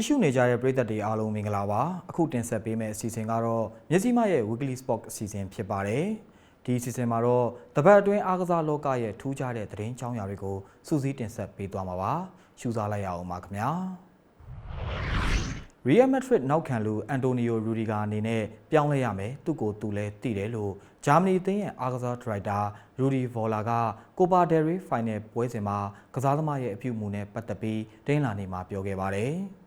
ကြည့်ရှုနေကြတဲ့ပရိသတ်တွေအားလုံးမင်္ဂလာပါအခုတင်ဆက်ပေးမယ့်အစီအစဉ်ကတော့မျက်စိမရဲ့ Weekly Sport အစီအစဉ်ဖြစ်ပါတယ်ဒီအစီအစဉ်မှာတော့တပတ်အတွင်းအားကစားလောကရဲ့ထူးခြားတဲ့သတင်းကြောင်းရာတွေကိုစူးစီးတင်ဆက်ပေးသွားမှာပါရှုစားလိုက်ရအောင်ပါခင်ဗျာ Real Madrid နောက်ခံလူအန်တိုနီယိုရူဒီဂါအနေနဲ့ပြောင်းလဲရမယ်သူ့ကိုသူလည်းတည်တယ်လို့ဂျာမနီအသင်းရဲ့အားကစားဒရိုက်တာရူဒီဗော်လာကကိုပါဒယ်ရီဖိုင်နယ်ပွဲစဉ်မှာကစားသမားရဲ့အပြုအမူနဲ့ပတ်သက်ပြီးတင်းလာနေမှာပြောခဲ့ပါတယ်။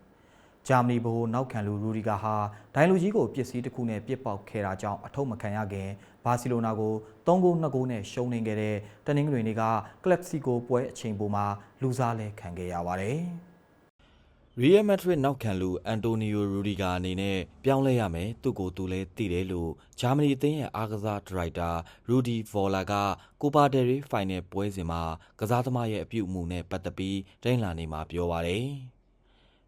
ဂျာမနီဘိုနောက်ခံလူရူဒီဂါဟာဒိုင်လူကြီးကိုပစ္စည်းတစ်ခုနဲ့ပြစ်ပေါက်ခဲ့တာကြောင့်အထုပ်မခံရခင်ဘာစီလိုနာကို3ဂိုး2ဂိုးနဲ့ရှုံးနေခဲ့တဲ့တနင်္ဂနွေနေ့ကကလပ်စီကိုပွဲအချိန်ပိုမှာလူစားလဲခံခဲ့ရပါတယ်။ရီယယ်မက်ဒရစ်နောက်ခံလူအန်တိုနီယိုရူဒီဂါအနေနဲ့ပြောင်းလဲရမယ်သူ့ကိုယ်သူလည်းသိတယ်လို့ဂျာမနီအသင်းရဲ့အားကစားဒရိုက်တာရူဒီဗော်လာကကိုပါဒယ်ရီဖိုင်နယ်ပွဲစဉ်မှာကစားသမားရဲ့အပြုအမူနဲ့ပတ်သက်ပြီးဒိန်းလာနေမှာပြောပါတယ်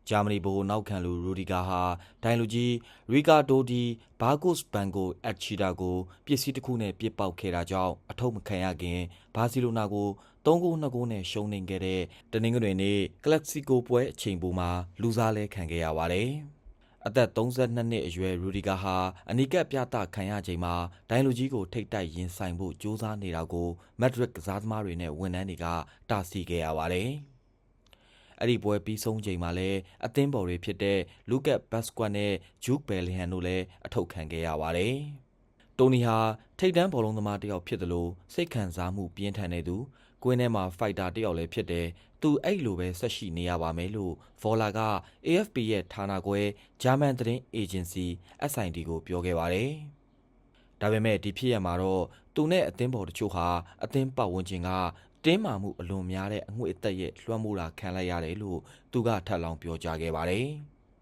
ဂျာမနီဘိုနောက်ခံလူရူဒီဂါဟာဒိုင်လူကြီးရီကာဒိုဒီဘာဂုစ်ဘန်ကိုအက်ချီတာကိုပစ္စည်းတစ်ခုနဲ့ပြစ်ပေါက်ခဲ့တာကြောင့်အထုပ်မခံရခင်ဘာစီလိုနာကို3ဂိုး2ဂိုးနဲ့ရှုံးနေခဲ့တဲ့တနင်္ဂနွေနေ့ကလပ်စီကိုပွဲအချိန်ပိုမှာလူစားလဲခံခဲ့ရပါတယ်။အသက်32နှစ်အရွယ်ရူဒီဂါဟာအနီးကပ်ပြသခံရချိန်မှာဒိုင်လူကြီးကိုထိတ်တိုက်ရင်ဆိုင်ဖို့ကြိုးစားနေတာကိုမက်ဒရစ်ကစားသမားတွေနဲ့ဝန်ထမ်းတွေကတားဆီးခဲ့ရပါတယ်။ အဲ့ဒီပွဲပြီးဆုံးချိန်မှာလည်းအသင်းပေါ်တွေဖြစ်တဲ့လူကတ်ဘတ်စကွတ်နဲ့ဂျူးဘယ်လီဟန်တို့လည်းအထုတ်ခံခဲ့ရပါတယ်။တိုနီဟာထိတ်တန်းဘောလုံးသမားတစ်ယောက်ဖြစ်တယ်လို့စိတ်ခံစားမှုပြင်းထန်နေသူကွင်းထဲမှာဖိုက်တာတစ်ယောက်လည်းဖြစ်တယ်။သူအဲ့လိုပဲဆက်ရှိနေရပါမယ်လို့ဗော်လာက AFP ရဲ့ဌာနခွဲဂျာမန်သတင်းအေဂျင်စီ SID ကိုပြောခဲ့ပါတယ်။ဒါပေမဲ့ဒီဖြစ်ရမှာတော့သူနဲ့အသင်းပေါ်တချို့ဟာအသင်းပတ်ဝန်းကျင်က တင်းမာမှုအလွန်များတဲ့အငွေ့အသက်ရဲ့လွှမ်းမိုးတာခံလိုက်ရတယ်လို့သူကထပ်လောင်းပြောကြားခဲ့ပါတယ်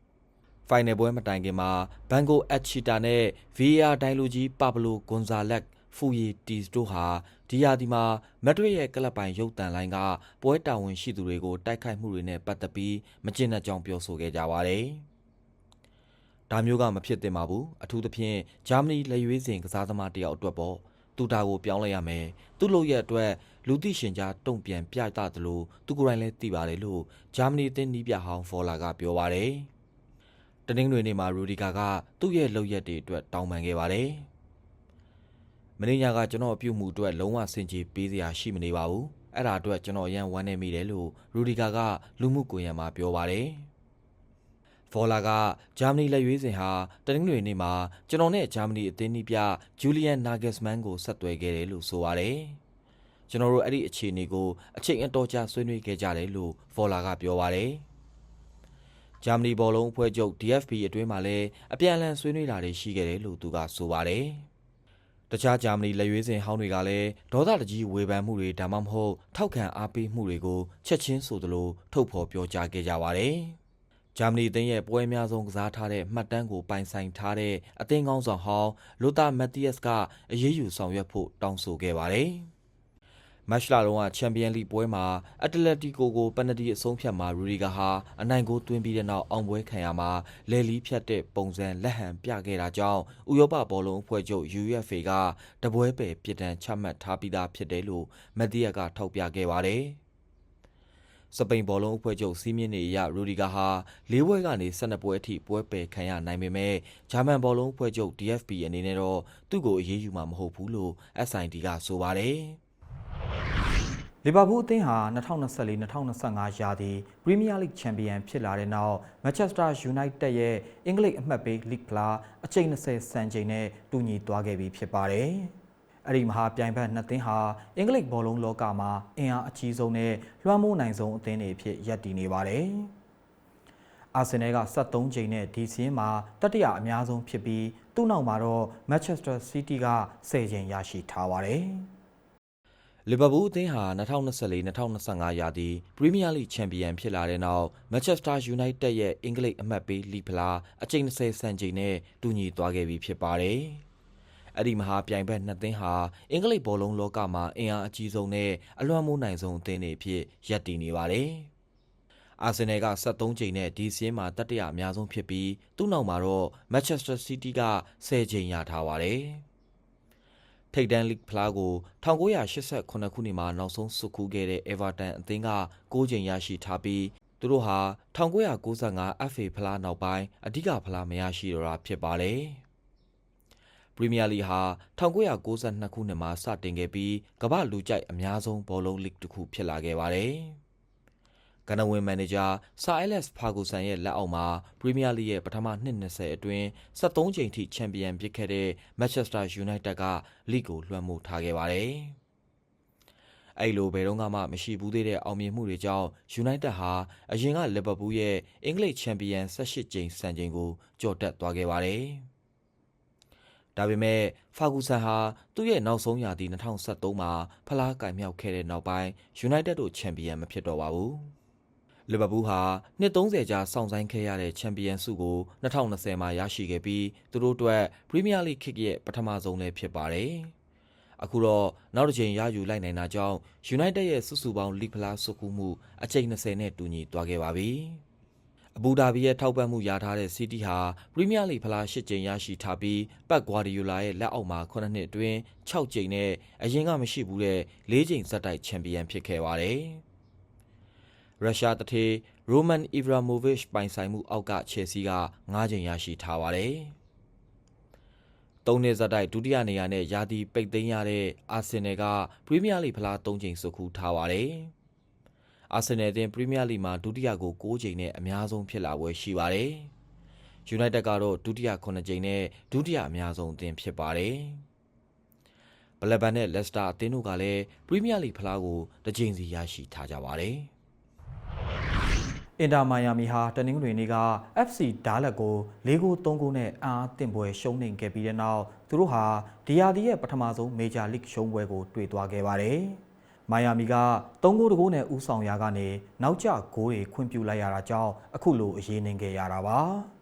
။ဖိုင်နယ်ပွဲမတိုင်ခင်မှာဘန်ကိုအက်ချီတာနဲ့ VAR ဒိုင်လူကြီးပါဘလိုဂွန်ဇာလက်ဖူရီတီစ်တို့ဟာဒီယာဒီမှာမက်ဒရစ်ရဲ့ကလပ်ပိုင်ရုပ်တံလိုင်းကပွဲတာဝန်ရှိသူတွေကိုတိုက်ခိုက်မှုတွေနဲ့ပတ်သက်ပြီးမကျင့်တဲ့ကြောင်းပြောဆိုခဲ့ကြပါတယ်။ဒါမျိုးကမဖြစ်သင့်ပါဘူးအထူးသဖြင့်ဂျာမနီလက်ရွေးစင်ကစားသမားတယောက်အတွက်ပေါ့ သူတာကိုပြောင်းလဲရမယ်သူ့လို့ရဲ့အတွက်လူသိရှင်ကြားတုံ့ပြန်ပြသသလိုသူကိုယ်တိုင်လည်းသိပါတယ်လို့ဂျာမနီအသင်းနီးပြဟောင်းဖော်လာကပြောပါတယ်တနင်္ဂနွေနေ့မှာရူဒီကာကသူ့ရဲ့လုပ်ရက်တွေအတွက်တောင်းပန်ခဲ့ပါတယ်မင်းညာကကျွန်တော်အပြုတ်မှုအတွက်လုံးဝစင်ကြေပေးစရာရှိမနေပါဘူးအဲ့ဒါအတွက်ကျွန်တော်ရန်ဝမ်းနေမိတယ်လို့ရူဒီကာကလူမှုကွန်ရက်မှာပြောပါတယ် ဖော်လာကဂျာမနီလက်ရွေးစင်ဟာတနင်္ဂနွေနေ့မှာကျွန်တော်နဲ့ဂျာမနီအသင်းနီးပြဂျူလီယန်နာဂက်စမန်ကိုဆက်သွယ်ခဲ့တယ်လို့ဆိုပါတယ်။ကျွန်တော်တို့အဲ့ဒီအခြေအနေကိုအချိန်အတော်ကြာဆွေးနွေးခဲ့ကြတယ်လို့ဖော်လာကပြောပါတယ်။ဂျာမနီဘောလုံးအဖွဲ့ချုပ် DFB အတွင်းမှာလည်းအပြန်အလှန်ဆွေးနွေးတာတွေရှိခဲ့တယ်လို့သူကဆိုပါတယ်။တခြားဂျာမနီလက်ရွေးစင်ဟောင်းတွေကလည်းဒေါသတကြီးဝေဖန်မှုတွေဒါမှမဟုတ်ထောက်ခံအားပေးမှုတွေကိုချက်ချင်းဆိုသလိုထုတ်ဖော်ပြောကြားခဲ့ကြပါတယ်။ ဂျာမနီအသင်းရဲ့ပွဲအများဆုံးကစားထားတဲ့မှတ်တမ်းကိုပိုင်ဆိုင်ထားတဲ့အသင်းကောင်းဆောင်ဟောင်းလိုတာမက်တီးယပ်စ်ကအရေးယူဆောင်ရွက်ဖို့တောင်းဆိုခဲ့ပါတယ်။မတ်လလုံးကချန်ပီယံလိပွဲမှာအက်တလက်တီကိုကိုပနတီအဆုံးဖြတ်မှာရူရီဂါဟာအနိုင်ကိုသွင်းပြီးတဲ့နောက်အောင်ပွဲခံရမှာလဲလီဖြတ်တဲ့ပုံစံလက်ဟန်ပြခဲ့တာကြောင့်ဥရောပဘောလုံးအဖွဲ့ချုပ် UEFA ကတပွဲပယ်ပြစ်ဒဏ်ချမှတ်ထားပြီးသားဖြစ်တယ်လို့မက်တီးယပ်ကထောက်ပြခဲ့ပါတယ်။ စပိန်ဘောလုံးအဖွဲ့ချုပ်စီးမြင့်နေအရရူဒီဂါဟာ၄ဘွဲကနေ၁၂ပွဲအထိပွဲပယ်ခံရနိုင်ပေမဲ့ဂျာမန်ဘောလုံးအဖွဲ့ချုပ် DFB အနေနဲ့တော့သူ့ကိုအရေးယူမှာမဟုတ်ဘူးလို့ SID ကဆိုပါတယ်လီဗာပူးအသင်းဟာ2024-2025ရာသီပရီးမီးယားလိချန်ပီယံဖြစ်လာတဲ့နောက်မန်ချက်စတာယူနိုက်တက်ရဲ့အင်္ဂလိပ်အမှတ်ပေးလိဖလားအကြိမ်20စံချိန်နဲ့တူညီသွားခဲ့ပြီဖြစ်ပါတယ်။ အဲ့ဒီမဟာပြိုင်ဘက်နှစ်သင်းဟာအင်္ဂလိပ်ဘောလုံးလောကမှာအင်အားအကြီးဆုံးနဲ့လွှမ်းမိုးနိုင်ဆုံးအသင်းတွေဖြစ်ရပ်တည်နေပါတယ်။အာဆင်နယ်က73ချိန်နဲ့ဒီစီးမှာတတိယအများဆုံးဖြစ်ပြီးသူ့နောက်မှာတော့မန်ချက်စတာစီးတီးက10ချိန်ရရှိထားပါတယ်။လီဗာပူးအသင်းဟာ2024-2025ရာသီပရီးမီးယားလိချန်ပီယံဖြစ်လာတဲ့နောက်မန်ချက်စတာယူနိုက်တက်ရဲ့အင်္ဂလိပ်အမှတ်ပေးလီဖလားအကြိမ်20စံချိန်နဲ့တူညီသွားခဲ့ပြီဖြစ်ပါတယ်။ အဲ့ဒီမဟာပြိုင်ဘက်နှစ်သင်းဟာအင်္ဂလိပ်ဘောလုံးလောကမှာအင်အားအကြီးဆုံးနဲ့အလွှမ်းမိုးနိုင်ဆုံးအသင်းတွေဖြစ်ရပ်တည်နေပါတယ်။အာဆင်နယ်က73ချိန်နဲ့ဒီစီးမှာတတိယအများဆုံးဖြစ်ပြီးသူ့နောက်မှာတော့မန်ချက်စတာစီးတီးက10ချိန်ရထားပါတယ်။ထိတ်တန်းလိဂ်ဖလားကို1988ခုနှစ်မှာနောက်ဆုံးစုခူးခဲ့တဲ့ Everton အသင်းက9ချိန်ရရှိထားပြီးသူတို့ဟာ1995 FA ဖလားနောက်ပိုင်းအဓိကဖလားမရရှိတော့တာဖြစ်ပါတယ်။ ပရီးမီးယားလိဟာ1992ခုနှစ်မှာစတင်ခဲ့ပြီးကမ္ဘာလူကြိုက်အများဆုံးဘောလုံးလိဂ်တစ်ခုဖြစ်လာခဲ့ပါတယ်။ကနဝင်မန်နေဂျာဆာအဲလက်စ်ဖာဂူဆန်ရဲ့လက်အောက်မှာပရီးမီးယားလိရဲ့ပထမနှစ်20အတွင်း73ချိန်ထိချန်ပီယံဖြစ်ခဲ့တဲ့မန်ချက်စတာယူနိုက်တက်ကလိကိုလွှမ်းမိုးထားခဲ့ပါတယ်။အဲ့လိုဘယ်တော့မှမရှိဘူးသေးတဲ့အောင်မြင်မှုတွေကြောင့်ယူနိုက်တက်ဟာအရင်ကလီဗာပူးရဲ့အင်္ဂလိပ်ချန်ပီယံ18ကြိမ်စံချိန်ကိုကျော်တက်သွားခဲ့ပါတယ်။ ဒါပေမဲ့ဖာဂူဆန်ဟာသူ့ရဲ့နောက်ဆုံးရာသီ2023မှာဖလားကင်မြောက်ခဲ့တဲ့နောက်ပိုင်းယူနိုက်တက်တို့ချန်ပီယံမဖြစ်တော့ပါဘူး။လီဗာပူးဟာနှစ်30ကြာစောင့်ဆိုင်ခဲ့ရတဲ့ချန်ပီယံဆုကို2020မှာရရှိခဲ့ပြီးသူတို့အတွက်ပရီးမီးယားလိခေတ်ရဲ့ပထမဆုံးလည်းဖြစ်ပါတယ်။အခုတော့နောက်တစ်ချိန်ရယူလိုက်နိုင်တာကြောင့်ယူနိုက်တက်ရဲ့စုစုပေါင်းလိဖလားစုကူမှုအချိန်20နဲ့တူညီသွားခဲ့ပါပြီ။ အဘူဒါဘီရဲ့ထောက်ပံ့မှုရထားတဲ့စီးတီးဟာပရီးမီးယားလိဖလား၈ကြိမ်ရရှိထားပြီးပတ်ဂွာဒီယိုလာရဲ့လက်အောက်မှာ9နှစ်အတွင်း6ကြိမ်နဲ့အရင်ကမရှိဘူးတဲ့၄ကြိမ်ဇက်တိုက်ချန်ပီယံဖြစ်ခဲ့ပါတယ်။ရုရှားတထေရိုမန်အီဗရာမိုဗစ်ပိုင်ဆိုင်မှုအောက်ကချယ်ဆီက9ကြိမ်ရရှိထားပါတယ်။သုံးနှစ်ဇက်တိုက်ဒုတိယနေရာနဲ့ယာတီပိတ်သိမ်းရတဲ့အာဆင်နယ်ကပရီးမီးယားလိဖလား၃ကြိမ်စုခူးထားပါတယ်။ အာဆင်နယ်အသင်းပရီးမီးယားလိမှာဒုတိယကို9ကြိမ်နဲ့အများဆုံးဖြစ်လာပွဲရှိပါတယ်။ယူနိုက်တက်ကတော့ဒုတိယ9ကြိမ်နဲ့ဒုတိယအများဆုံးအသင်းဖြစ်ပါတယ်။ဘလက်ဘန်နဲ့လက်စတာအသင်းတို့ကလည်းပရီးမီးယားလိဖလားကိုတစ်ကြိမ်စီရရှိထားကြပါတယ်။အင်တာမိုင်ယာမီဟာတနင်္ဂနွေနေ့က FC ဒါလက်ကို၄ဂိုး၃ဂိုးနဲ့အံအားတင်ပွဲရှုံးနိမ့်ခဲ့ပြီးတဲ့နောက်သူတို့ဟာဒီယာဒီရဲ့ပထမဆုံးမေဂျာလိဂ်ရှုံးပွဲကိုတွေ့သွားခဲ့ပါတယ်။ မိုင်ယာမီက၃ဂိုးတဂိုးနဲ့ဦးဆောင်ရာကနေနောက်ကျဂိုးတွေခွင့်ပြုလိုက်ရတာကြောင့်အခုလိုအရေးနှင်ခဲ့ရတာပါ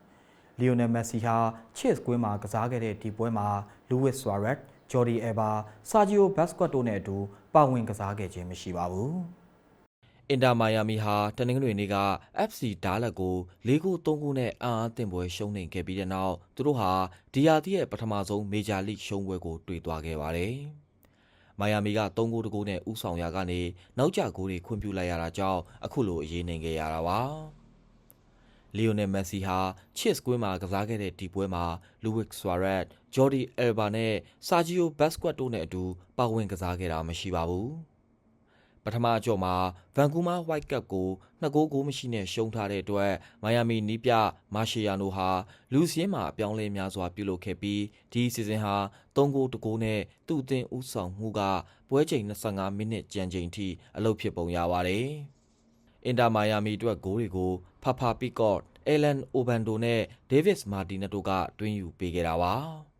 ။လီယိုနယ်မက်ဆီဟာချစ်ကွင်းမှာကစားခဲ့တဲ့ဒီပွဲမှာလူးဝစ်ဆွာရက်၊ဂျော်ဒီအယ်ဘာ၊ဆာဂျီယိုဘတ်စကွတ်တို့နဲ့အတူပါဝင်ကစားခဲ့ခြင်းမရှိပါဘူး။အင်တာမိုင်ယာမီဟာတနင်္ဂနွေနေ့က FC ဒါလက်ကို၄ဂိုး၃ဂိုးနဲ့အံ့အားသင့်ပွဲရှုံးနိမ့်ခဲ့ပြီးတဲ့နောက်သူတို့ဟာဒီယာတီရဲ့ပထမဆုံးမေဂျာလိရှုံးပွဲကိုတွေ့သွားခဲ့ပါတယ်။ မိုင်ယာမီက၃ဂိုးတဂိုးနဲ့ဥဆောင်ရာကနေနောက်ကျဂိုးတွေခွင့်ပြုလိုက်ရတာကြောင့်အခုလိုအရေးနိုင်ခဲ့ရတာပါ။လီယိုနယ်မက်ဆီဟာချစ်စကွင်းမှာကစားခဲ့တဲ့ဒီပွဲမှာလူးဝစ်ဆွာရက်၊ဂျော်ဒီအယ်ဘာနဲ့ဆာဂျီယိုဘတ်စကွတ်တို့နဲ့အတူပါဝင်ကစားခဲ့တာမရှိပါဘူး။ ပထမအကြော့မှာဗန်ကူးမားဝိုက်ကပ်ကိုနှစ်ဂိုးကိုမရှိနဲ့ရှုံးထားတဲ့အတွက်မိုင်ယာမီနီးပြမာရှီယာနိုဟာလူစင်းမှာအပြောင်းလဲများစွာပြုလုပ်ခဲ့ပြီးဒီစီဇန်ဟာ3ဂိုးတဂိုးနဲ့သူ့အသင်းဦးဆောင်မှုကပွဲချိန်25မိနစ်ကြံချိန်ထိအလုပ်ဖြစ်ပုံရပါတယ်။အင်တာမိုင်ယာမီအတွက်ဂိုးတွေကိုဖာဖာပီကော့အဲလန်အိုဘန်ဒိုနဲ့ဒေးဗစ်မာတီနက်တို့ကတွင်းယူပေးခဲ့တာပါ။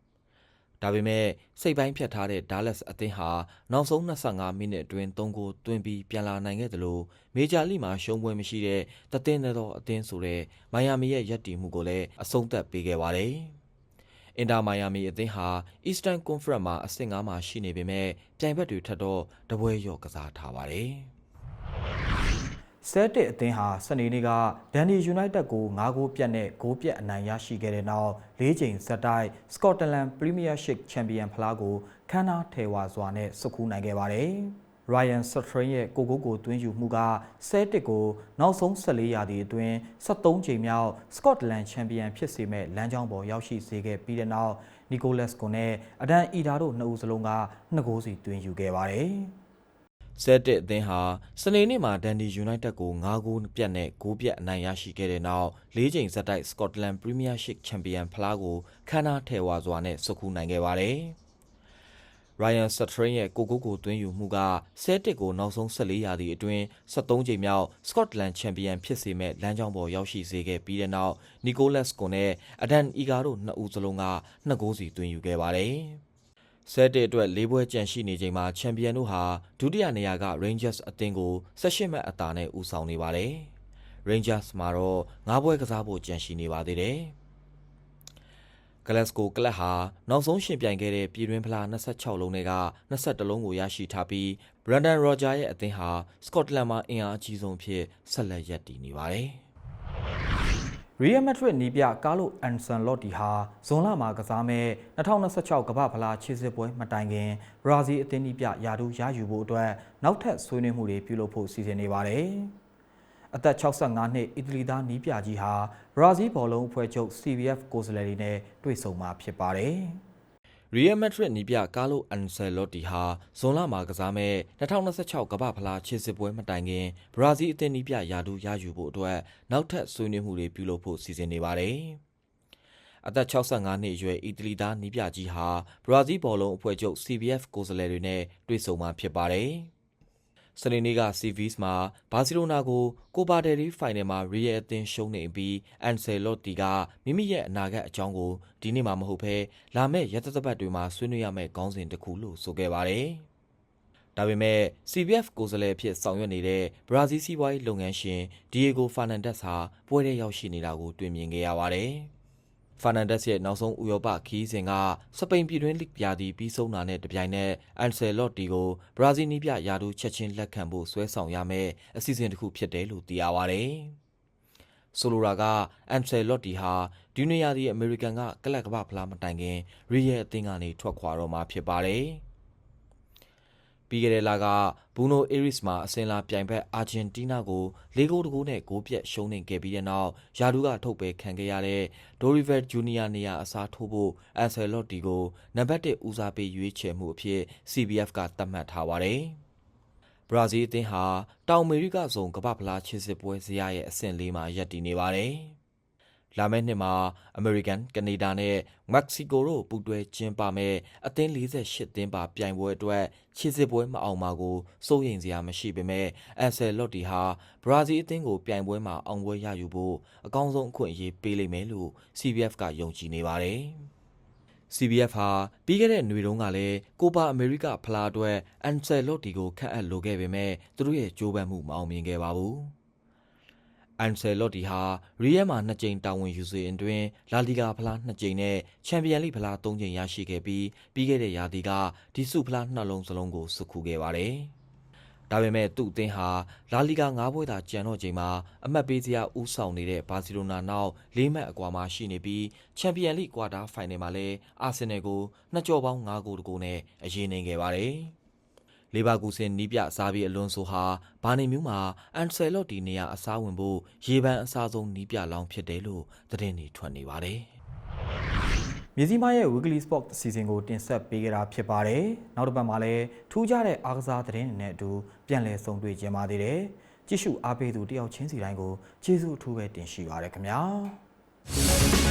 ဒါပေမဲ့စိတ်ပိုင်းဖြတ်ထားတဲ့ဒါလက်စ်အသင်းဟာနောက်ဆုံး25မိနစ်အတွင်း3ဂိုးသွင်းပြီးပြန်လာနိုင်ခဲ့တယ်လို့မေဂျာလိမှာရှုံးပွဲမရှိတဲ့တသင်းသောအသင်းဆိုတဲ့မိုင်ယာမီရဲ့ရည်တည်မှုကိုလည်းအဆုံးသတ်ပေးခဲ့ပါတယ်။အင်တာမိုင်ယာမီအသင်းဟာ Eastern Conference မှာအဆင့်9မှာရှိနေပေမဲ့ပြိုင်ဘက်တွေထပ်တော့တပွဲရော့ကစားထားပါတယ်။ ဆဲတစ်အသင်းဟာစနေနေ့ကဒန်ဒီယူနိုက်တက်ကို9ဂိုးပြတ်နဲ့ဂိုးပြတ်အနိုင်ရရှိခဲ့တဲ့နောက်၄ချိန်ဆက်တိုက်စကော့တလန်ပရီးမီးယားရှစ်ချန်ပီယံဖလားကိုခန်းနာထဲဝါစွာနဲ့ဆွတ်ခူးနိုင်ခဲ့ပါတယ်။ Ryan Sutton ရဲ့ကိုကိုကိုသွင်းယူမှုကဆဲတစ်ကိုနောက်ဆုံး14ရာသီအတွင်း73ချိန်မြောက်စကော့တလန်ချန်ပီယံဖြစ်စေမဲ့လမ်းကြောင်းပေါ်ရောက်ရှိစေခဲ့ပြီးတဲ့နောက်နီကိုလက်စ်ကိုနဲ့အဒန်အီဒါတို့နှစ်ဦးစလုံးက2ဂိုးစီသွင်းယူခဲ့ပါတယ်။ ဇက်တစ်အသင်းဟာစနေနေ့မှာဒန်ဒီယူနိုက်တက်ကို9ဂိုးပြတ်နဲ့ဂိုးပြတ်အနိုင်ရရှိခဲ့တဲ့နောက်၄ချိန်ဇက်တိုက်စကော့တလန်ပရီးမီးယားရှစ်ချန်ပီယံဖလားကိုခန်းနာထဲဝါစွာနဲ့ဆွတ်ခူးနိုင်ခဲ့ပါတယ်။ Ryan Sutton ရဲ့ကိုကိုကိုသွင်းယူမှုကဆဲတစ်ကိုနောက်ဆုံး14ရာသီအတွင်း73ချိန်မြောက်စကော့တလန်ချန်ပီယံဖြစ်စေမဲ့လမ်းကြောင်းပေါ်ရောက်ရှိစေခဲ့ပြီးတဲ့နောက်နီကိုလက်စ်ကိုနဲ့အဒန်အီဂါတို့နှစ်ဦးစလုံးက2ဂိုးစီသွင်းယူခဲ့ပါတယ်။ ဆဲတဲ့အတွက်၄ပွဲကြန့်ရှိနေချိန်မှာချန်ပီယံတို့ဟာဒုတိယနေရာက Rangers အသင်းကို18မှတ်အသာနဲ့ဦးဆောင်နေပါတယ်။ Rangers မှာတော့၅ပွဲကစားဖို့ကြန့်ရှိနေပါသေးတယ်။ Glasgow ကလပ်ဟာနောက်ဆုံးရှင်ပြိုင်ခဲ့တဲ့ပြည်တွင်းဖလား26လုံးတွေက21လုံးကိုရရှိထားပြီး Brendan Rodgers ရဲ့အသင်းဟာစကော့တလန်မှာအင်အားအကြီးဆုံးဖြစ်ဆက်လက်ရပ်တည်နေပါတယ်။ ရီယယ်မက်ဒရစ်နီးပြကာလိုအန်ဆန်လော့တီဟာဇွန်လမှာကစားမဲ့2026ကမ္ဘာဖလားခြေစစ်ပွဲမတိုင်ခင်ဘရာဇီးအသင်းနီးပြယာဒူးရယူဖို့အတွက်နောက်ထပ်ဆွေးနွေးမှုတွေပြုလုပ်ဖို့စီစဉ်နေပါတယ်။အသက်65နှစ်အီတလီသားနီးပြကြီးဟာဘရာဇီးဘောလုံးအဖွဲ့ချုပ် CBF ကိုယ်စားလှယ်တွေနဲ့တွေ့ဆုံမှာဖြစ်ပါတယ်။ ရီယယ်မက်ဒရစ်နီးပြကာလိုအန်ဆယ်လော့တီဟာဇွန်လမှာကစားမဲ့2026ကမ္ဘာဖလားခြေစစ်ပွဲမတိုင်ခင်ဘရာဇီးအသင်းနီးပြယာဒူးရယူဖို့အတွက်နောက်ထပ်ဆွေးနွေးမှုတွေပြုလုပ်ဖို့စီစဉ်နေပါတယ်။အသက်65နှစ်အရွယ်အီတလီသားနီးပြကြီးဟာဘရာဇီးဘောလုံးအဖွဲ့ချုပ် CBF ကိုယ်စားလှယ်တွေနဲ့တွေ့ဆုံမှာဖြစ်ပါတယ်။ စနေနေ့က CVS မှာဘာစီလိုနာကိုကိုပါတယ်ရီဖိုင်နယ်မှာရီယယ်အသင်းရှုံးနေပြီးအန်ဆယ်လော့တီကမိမိရဲ့အနာဂတ်အကြောင်းကိုဒီနေ့မှမဟုတ်ဘဲလာမယ့်ရက်သတ္တပတ်တွေမှာဆွေးနွေးရမယ့်ခေါင်းစဉ်တစ်ခုလို့ဆိုခဲ့ပါတယ်။ဒါပေမဲ့ CBF ကိုယ်စားလှယ်အဖြစ်ဆောင်ရွက်နေတဲ့ဘရာဇီးစီးပွားရေးလုပ်ငန်းရှင်ဒီယေဂိုဖာနန်ဒက်စ်ဟာပွဲထဲရောက်ရှိနေတာကိုတွေ့မြင်ခဲ့ရပါတယ်။ ဖာနန်ဒက်စ်ရဲ့နောက်ဆုံးဥရောပခီးစဉ်ကစပိန်ပြည်တွင်းလိဂ်ပြာဒီပြီးဆုံးတာနဲ့တပြိုင်နက်အန်ဆယ်လော့တီကိုဘရာဇီးနီးပြယာဒူးချက်ချင်းလက်ခံဖို့ဆွဲဆောင်ရမယ့်အစီအစဉ်တစ်ခုဖြစ်တယ်လို့သိရပါတယ်။ဆိုလိုရာကအန်ဆယ်လော့တီဟာဒီနေရာဒီအမေရိကန်ကကလပ်ကမ္ဘာဖလားမတိုင်ခင်ရီယယ်အသင်းကနေထွက်ခွာတော့မှာဖြစ်ပါတယ်။ ပြီးခဲ့တဲ့လကဘူနိုအေရစ်မှာအစင်လာပြိုင်ဘက်အာဂျင်တီးနားကို၄ဂိုးတကိုးနဲ့ဂိုးပြတ်ရှုံးနေခဲ့ပြီးတဲ့နောက်ယာဒူးကထုတ်ပယ်ခံခဲ့ရတဲ့ဒိုရီဗက်ဂျူနီယာနေရာအစားထိုးဖို့အန်ဆယ်လော့တီကိုနံပါတ်1ဦးစားပေးရွေးချယ်မှုအဖြစ် CBF ကသတ်မှတ်ထားပါတယ်။ဘရာဇီးအသင်းဟာတောင်အမေရိကဇုံကမ္ဘာဖလားခြေစစ်ပွဲဇယားရဲ့အဆင့်လေးမှာရပ်တည်နေပါတယ်။ လာမယ့်နှစ်မှာအမေရိကန်၊ကနေဒါနဲ့မက္ကဆီကိုတို့ပူးတွဲကျင်းပမဲ့အသင်း48သင်းပါပြိုင်ပွဲအတွက်ခြေစစ်ပွဲမအောင်ပါကိုစိုးရိမ်စရာမရှိပေမဲ့အန်ဆယ်လော့တီဟာဘရာဇီးအသင်းကိုပြိုင်ပွဲမှာအောင်ပွဲရယူဖို့အကောင်းဆုံးအခွင့်အရေးပေးလိမ့်မယ်လို့ CBF ကယုံကြည်နေပါတယ်။ CBF ဟာပြီးခဲ့တဲ့ຫນွေတုန်းကလည်းကိုပါအမေရိကဖလားအတွက်အန်ဆယ်လော့တီကိုခန့်အပ်လိုခဲ့ပေမဲ့သူတို့ရဲ့ကြိုးပမ်းမှုမအောင်မြင်ခဲ့ပါဘူး။ အန်ဆယ်လော့တီဟာရီယယ်မှာနှစ်ကြိမ်တာဝန်ယူစဉ်အတွင်းလာလီဂါဖလားနှစ်ကြိမ်နဲ့ချန်ပီယံလိဖလားသုံးကြိမ်ရရှိခဲ့ပြီးပြီးခဲ့တဲ့ရာသီကဒီစုဖလားနှလုံးစလုံးကိုစုခုခဲ့ပါတယ်။ဒါပေမဲ့သူ့အသင်းဟာလာလီဂါ၅ပွဲသာကျန်တော့ချိန်မှာအမှတ်ပေးစရာဦးဆောင်နေတဲ့ဘာစီလိုနာနောက်၄မှတ်အကွာမှာရှိနေပြီးချန်ပီယံလိကွာတာဖိုင်နယ်မှာလည်းအာဆင်နယ်ကိုနှစ်ကြော်ပေါင်း၅ဂိုးတကူနဲ့အရေးနိုင်ခဲ့ပါတယ်။ လေဘာကူဆင်နီးပြစားပြီးအလွန်ဆိုဟာဘာနေမျိုးမှာအန်ဆယ်လော့တီနေရာအစားဝင်ဖို့ရေပန်းအစားဆုံးနီးပြလောင်းဖြစ်တယ်လို့သတင်းတွေထွက်နေပါတယ်။မြစည်းမရဲ့ Weekly Sport အစီအစဉ်ကိုတင်ဆက်ပေးကြတာဖြစ်ပါတယ်။နောက်တစ်ပတ်မှာလည်းထူးခြားတဲ့အားကစားသတင်းတွေနဲ့အတူပြန်လည်ဆုံတွေ့ကြပါသေးတယ်။ကြည့်ရှုအားပေးသူတယောက်ချင်းစီတိုင်းကိုကျေးဇူးအထူးပဲတင်ရှိပါရခင်ဗျာ။